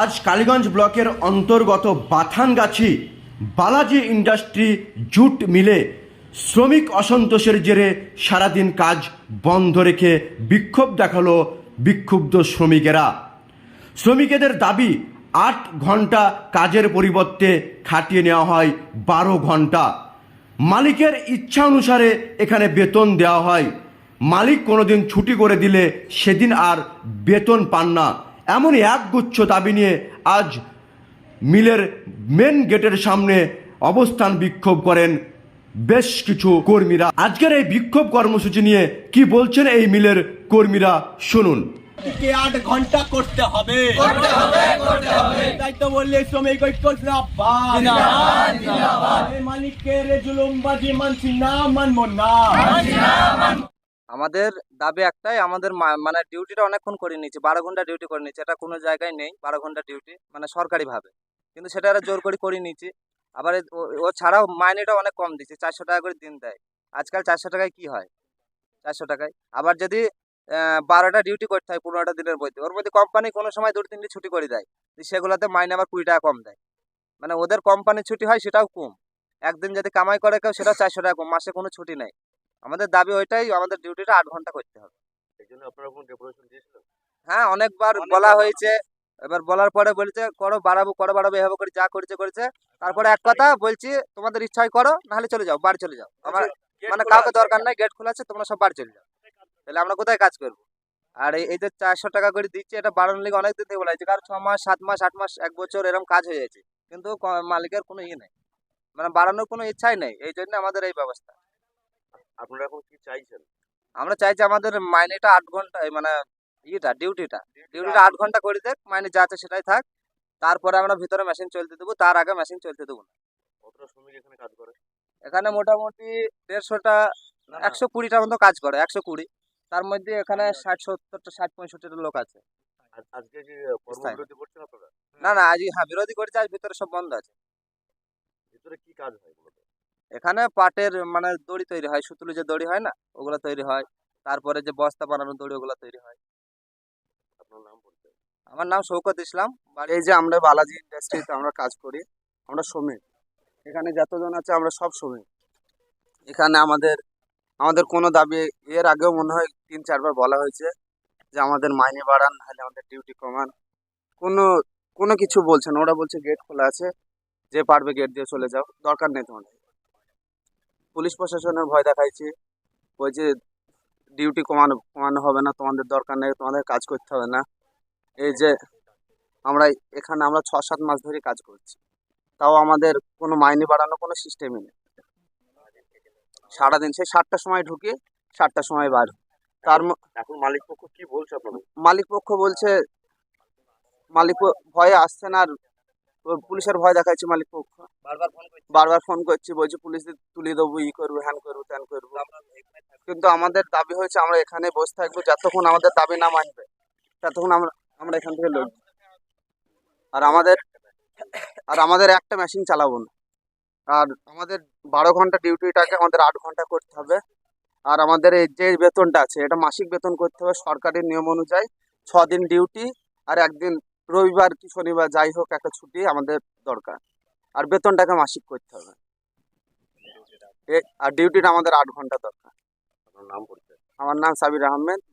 আজ কালীগঞ্জ ব্লকের অন্তর্গত বাথানগাছি বালাজি ইন্ডাস্ট্রি জুট মিলে শ্রমিক অসন্তোষের জেরে সারাদিন কাজ বন্ধ রেখে বিক্ষোভ দেখাল বিক্ষুব্ধ শ্রমিকেরা। শ্রমিকেদের দাবি, আট ঘণ্টা কাজের পরিবর্তে খাটিয়ে নেওয়া হয় বারো ঘণ্টা মালিকের ইচ্ছা অনুসারে এখানে বেতন দেওয়া হয়। মালিক কোনোদিন ছুটি করে দিলে সেদিন আর বেতন পান না। এমনই একগুচ্ছ দাবি নিয়ে আজ মিলের মেন গেটের সামনে অবস্থান বিক্ষোভ করেন বেশ কিছু কর্মীরা। আজকের এই বিক্ষোভ কর্মসূচি নিয়ে কি বলছেন এই মিলের কর্মীরা শুনুন। কে আট ঘণ্টা করতে হবে। করতে হবে করতে হবে। তাই তো বললে শ্রমিক ঐক্য জিন্দাবাদ। জিন্দাবাদ মালিককে রে জুলুমবাজি মানছি না মানবো না। আমাদের দাবি একটাই, আমাদের মানে ডিউটিটা অনেকক্ষণ করে নিয়েছে, বারো ঘণ্টা ডিউটি করে নিয়েছে, এটা কোনো জায়গায় নেই, বারো ঘণ্টা ডিউটি মানে সরকারিভাবে। কিন্তু সেটা জোর করে করে নিয়েছে, আবার ও- ছাড়াও মাইনেটা অনেক কম দিচ্ছে, চারশো টাকা করে দিন দেয়। আজকাল চারশো টাকায় কি হয়? চারশো টাকায়। আবার যদি বারোটা ডিউটি করতে হয়, পনেরোটা দিনের মধ্যে, ওর মধ্যে কোম্পানি কোনো সময় দুটো তিনটে ছুটি করে দেয় সেগুলোতে মাইনে আবার কুড়ি টাকা কম দেয়। মানে ওদের কোম্পানির ছুটি হয়, সেটাও কম। একদিন যদি কামাই করে কেউ, সেটাও চারশো টাকা কম, মাসে কোনো ছুটি নেই। আমাদের দাবি ওইটাই আমাদের ডিউটিটা আট ঘণ্টা করতে হবে। হ্যাঁ অনেকবার বলা হয়েছে এবার বলার পরে বলছে করো বাড়াবো করো বাড়াবো এভাবে করে যা করেছে করেছে। তারপরে এক কথা বলছি তোমাদের ইচ্ছাই করো নাহলে চলে যাও বাড়ি চলে যাও। আমার মানে কাউকে দরকার নাই গেট খোলা আছে তোমরা সব বাড়ি চলে যাও। তাহলে আমরা কোথায় কাজ করব? আর এই- এই যে চারশো টাকা করে দিচ্ছে এটা বাড়ানোর লিগে অনেক দিন থেকে বলা হয়েছে কারণ ছ মাস সাত মাস আট মাস এক বছর এরকম কাজ হয়ে যাচ্ছে কিন্তু মালিকের কোনো ইয়ে নেই। মানে বাড়ানোর কোনো ইচ্ছাই নেই এই জন্য আমাদের এই ব্যবস্থা। আপনারা এখন কি চাইছেন? আমরা চাইছি আমাদের মাইনেটা আট ঘণ্টা মানে ইয়েটা ডিউটিটা। ডিউটিটা আট ঘণ্টা করে দেখ মাইনে যা আছে সেটাই থাক। তারপরে আমরা ভিতরে মেশিন চলতে দেবো তার আগে মেশিন চলতে দেবো না। কতটা শ্রমিক এখানে কাজ করে? এখানে মোটামুটি দেড়শোটা একশো কুড়িটার মতো কাজ করে একশো কুড়ি। তার মধ্যে এখানে ষাট সত্তরটা ষাট পঁয়ষট্টিটা লোক আছে। আজকে কি কর্মবিরতি করছেন আপনারা? না না আজ হ্যাঁ বিরোধী করেছে আজ ভিতরে সব বন্ধ আছে। ভিতরে কি কাজ হয় এখানে পাটের মানে দড়ি তৈরি হয় সুতুলি যে দড়ি হয় না ওগুলো তৈরি হয়। তারপরে যে বস্তা বানানোর দড়ি ওগুলো তৈরি হয়। আপনার নাম বলতে? আমার নাম শৌকত ইসলাম। বাড়ি এই যে আমরা বালাজি ইন্ডাস্ট্রিতে আমরা কাজ করি আমরা শ্রমিক। এখানে যতজন আছে আমরা সব শ্রমিক। এখানে আমাদের আমাদের কোনো দাবি এর আগেও মনে হয় তিন চারবার বলা হয়েছে যে আমাদের মাইনে বাড়ান নাহলে আমাদের ডিউটি কমান। কোনো কোনো কিছু বলছে না। ওরা বলছে গেট খোলা আছে যে পারবে গেট দিয়ে চলে যাও। দরকার নেই তোমাদের। পুলিশ প্রশাসনের ভয় দেখাইছি। বলছে ডিউটি কমানো কমানো হবে না তোমাদের দরকার নেই তোমাদের কাজ করতে হবে না। এই যে আমরা এখানে আমরা ছ সাত মাস ধরে কাজ করছি। তাও আমাদের কোনো মাইনে বাড়ানো কোনো সিস্টেমই নেই। সারাদিন সেই সাতটার সময় ঢুকি সাতটার সময় বার। তার এখন মালিক পক্ষ কি বলছে আপনাদের? মালিক পক্ষ বলছে মালিক ভয়ে আসছে না আর পুলিশের ভয় দেখাচ্ছে মালিক পক্ষ। বারবার ফোন করছি, বলছে, পুলিশ তুলে দেবো, ই করব, হ্যান করব, ত্যান করব। কিন্তু আমাদের দাবি হয়েছে, আমরা এখানে বসে থাকব, যতক্ষণ আমাদের দাবি না মানবে, ততক্ষণ আমরা আমরা এখান থেকে লড়বো। আর আমাদের আর আমাদের একটা মেশিন চালাবো না। আর আমাদের বারো ঘণ্টা ডিউটিটাকে আমাদের আট ঘণ্টা করতে হবে। আর আমাদের এই যে বেতনটা আছে, এটা মাসিক বেতন করতে হবে সরকারের নিয়ম অনুযায়ী। ছ দিন ডিউটি আর একদিন রবিবার কি শনিবার যাই হোক, একটা ছুটি আমাদের দরকার। আর বেতনটাকে মাসিক করতে হবে। আর ডিউটিটা আমাদের আট ঘণ্টা দরকার। নাম আমার নাম সাবির আহমেদ।